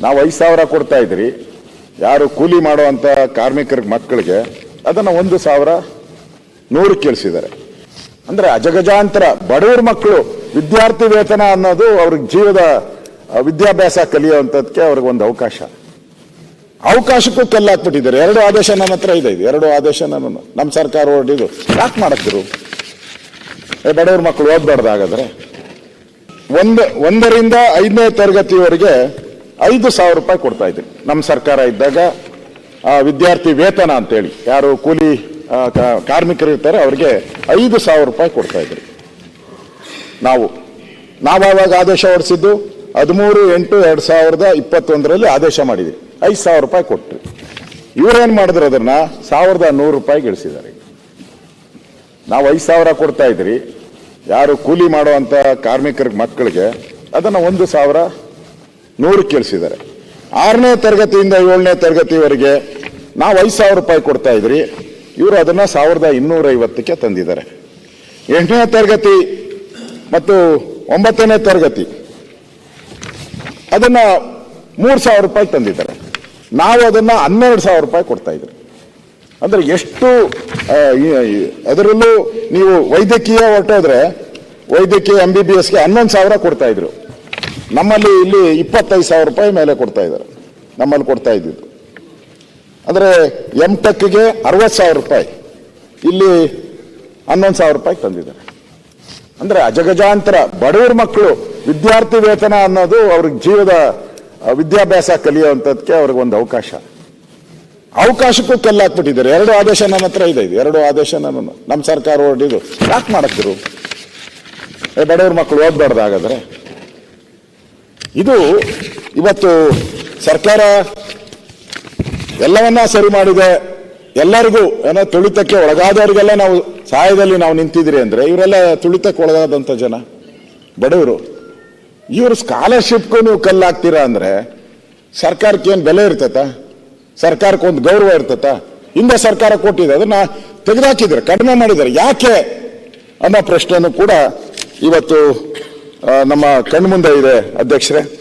ನಾವು ಐದು ಸಾವಿರ ಕೊಡ್ತಾ ಇದ್ರಿ. ಯಾರು ಕೂಲಿ ಮಾಡುವಂತ ಕಾರ್ಮಿಕರ ಮಕ್ಕಳಿಗೆ ಅದನ್ನ ಒಂದು ಸಾವಿರ ನೂರು ಕೇಳಿಸಿದ್ದಾರೆ. ಅಂದ್ರೆ ಅಜಗಜಾಂತರ ಬಡವರ ಮಕ್ಕಳು ವಿದ್ಯಾರ್ಥಿ ವೇತನ ಅನ್ನೋದು ಅವ್ರಿಗೆ ಜೀವದ ವಿದ್ಯಾಭ್ಯಾಸ ಕಲಿಯುವಂಥದ್ದಕ್ಕೆ ಅವ್ರಿಗೆ ಒಂದು ಅವಕಾಶ. ಅವಕಾಶಕ್ಕೂ ಕಲ್ಲಾಕ್ಬಿಟ್ಟಿದ್ದಾರೆ. ಎರಡು ಆದೇಶ ನನ್ನ ಹತ್ರ ಇದೆ ಇದು. ಎರಡು ಆದೇಶ ನಾನು ನಮ್ಮ ಸರ್ಕಾರ ಹೊರಟಿದ್ದು. ಯಾಕೆ ಮಾಡಕ್ತಿರು ಏ, ಬಡವ್ರ ಮಕ್ಕಳು ಓದ್ಬಾರ್ದು ಹಾಗಾದ್ರೆ ಒಂದು, ಒಂದರಿಂದ ಐದನೇ ತರಗತಿವರೆಗೆ ಐದು ಸಾವಿರ ರೂಪಾಯಿ ಕೊಡ್ತಾ ಇದ್ರಿ ನಮ್ಮ ಸರ್ಕಾರ ಇದ್ದಾಗ ವಿದ್ಯಾರ್ಥಿ ವೇತನ ಅಂತೇಳಿ, ಯಾರು ಕೂಲಿ ಕಾರ್ಮಿಕರು ಇರ್ತಾರೆ, ಅವರಿಗೆ ಐದು ಸಾವಿರ ರೂಪಾಯಿ ಕೊಡ್ತಾ ಇದ್ರಿ ನಾವು ನಾವು ಆವಾಗ ಆದೇಶ ಹೊರಡಿಸಿದ್ದು, ಹದಿಮೂರು ಎಂಟು ಎರಡು ಸಾವಿರದ ಇಪ್ಪತ್ತೊಂದರಲ್ಲಿ ಆದೇಶ ಮಾಡಿದ್ವಿ. ಐದು ಸಾವಿರ ರೂಪಾಯಿ ಕೊಟ್ಟರು ಇವರೇನು ಮಾಡಿದ್ರು ಅದನ್ನು? ಸಾವಿರದ ನೂರು ರೂಪಾಯಿಗೆ ಇಳಿಸಿದ್ದಾರೆ ನಾವು ಐದು ಸಾವಿರ ಕೊಡ್ತಾ ಇದ್ರಿ. ಯಾರು ಕೂಲಿ ಮಾಡುವಂಥ ಕಾರ್ಮಿಕರಿಗೆ, ಮಕ್ಕಳಿಗೆ, ಅದನ್ನು ಒಂದು ಸಾವಿರ ನೂರು ಕೇಳಿಸಿದ್ದಾರೆ. ಆರನೇ ತರಗತಿಯಿಂದ ಏಳನೇ ತರಗತಿವರೆಗೆ ನಾವು ಐದು ಸಾವಿರ ರೂಪಾಯಿ ಕೊಡ್ತಾ ಇದ್ರಿ. ಇವರು ಅದನ್ನು ಸಾವಿರದ ಇನ್ನೂರ ಐವತ್ತಕ್ಕೆ ತಂದಿದ್ದಾರೆ. ಎಂಟನೇ ತರಗತಿ ಮತ್ತು ಒಂಬತ್ತನೇ ತರಗತಿ ಅದನ್ನು ಮೂರು ಸಾವಿರ ರೂಪಾಯಿ ತಂದಿದ್ದಾರೆ. ನಾವು ಅದನ್ನು ಹನ್ನೆರಡು ಸಾವಿರ ರೂಪಾಯಿ ಕೊಡ್ತಾ ಇದ್ರಿ. ಅಂದರೆ ಎಷ್ಟು ಅದರಲ್ಲೂ ನೀವು ವೈದ್ಯಕೀಯ ಹೊರಟೋದ್ರೆ ವೈದ್ಯಕೀಯ ಎಂ ಬಿ ಬಿ ಎಸ್ಗೆ ಹನ್ನೊಂದು ಸಾವಿರ ಕೊಡ್ತಾ ಇದ್ರು. ನಮ್ಮಲ್ಲಿ ಇಲ್ಲಿ ಇಪ್ಪತ್ತೈದು ಸಾವಿರ ರೂಪಾಯಿ ಮೇಲೆ ಕೊಡ್ತಾ ಇದ್ದಾರೆ. ನಮ್ಮಲ್ಲಿ ಕೊಡ್ತಾ ಇದ್ದಿದ್ದು. ಅಂದರೆ ಎಂ ಟೆಕ್ಗೆ ಅರವತ್ತು ಸಾವಿರ ರೂಪಾಯಿ. ಇಲ್ಲಿ ಹನ್ನೊಂದು ಸಾವಿರ ರೂಪಾಯಿ ತಂದಿದ್ದಾರೆ. ಅಂದರೆ ಅಜಗಜಾಂತರ ಬಡವರ ಮಕ್ಕಳು ವಿದ್ಯಾರ್ಥಿ ವೇತನ ಅನ್ನೋದು ಅವ್ರಿಗೆ ಜೀವದ ವಿದ್ಯಾಭ್ಯಾಸ ಕಲಿಯುವಂಥದ್ದಕ್ಕೆ ಅವ್ರಿಗೆ ಒಂದು ಅವಕಾಶ. ಅವಕಾಶಕ್ಕೂ ಕಲ್ಲಾಕ್ಬಿಟ್ಟಿದ್ದಾರೆ. ಎರಡು ಆದೇಶ ನನ್ನ ಹತ್ರ ಇದೆ ಇದು. ಎರಡು ಆದೇಶ ನಾನು ನಮ್ಮ ಸರ್ಕಾರ ಹೊರಡಿದು ಯಾಕೆ ಮಾಡಿದ್ರು ಬಡವ್ರ ಮಕ್ಕಳು ಓದ್ಬಾರ್ದು ಹಾಗಾದ್ರೆ. ಇದು ಇವತ್ತು ಸರ್ಕಾರ ಎಲ್ಲವನ್ನ ಸರಿ ಮಾಡಿದೆ. ಎಲ್ಲರಿಗೂ, ಏನೋ ತುಳಿತಕ್ಕೆ ಒಳಗಾದವರಿಗೆಲ್ಲ ನಾವು ಸಹಾಯದಲ್ಲಿ ನಾವು ನಿಂತಿದ್ರಿ ಅಂದ್ರೆ ಇವರೆಲ್ಲ ತುಳಿತಕ್ಕೆ ಒಳಗಾದಂತ ಜನ, ಬಡವರು. ಇವರು ಸ್ಕಾಲರ್ಶಿಪ್ಗೂ ನೀವು ಕಲ್ಲಾಗ್ತೀರಾ ಅಂದ್ರೆ ಸರ್ಕಾರಕ್ಕೆ ಏನು ಬೆಲೆ ಇರ್ತತ? ಸರ್ಕಾರಕ್ಕೆ ಒಂದು ಗೌರವ ಇರ್ತತ? ಹಿಂದೆ ಸರ್ಕಾರ ಕೊಟ್ಟಿದೆ, ಅದನ್ನ ತೆಗೆದುಹಾಕಿದ್ರೆ ಕಡಿಮೆ ಮಾಡಿದ್ದಾರೆ. ಯಾಕೆ ಅನ್ನೋ ಪ್ರಶ್ನೆನೂ ಕೂಡ ಇವತ್ತು ನಮ್ಮ ಕಣ್ಮುಂದೆ ಇದೆ ಅಧ್ಯಕ್ಷರೇ.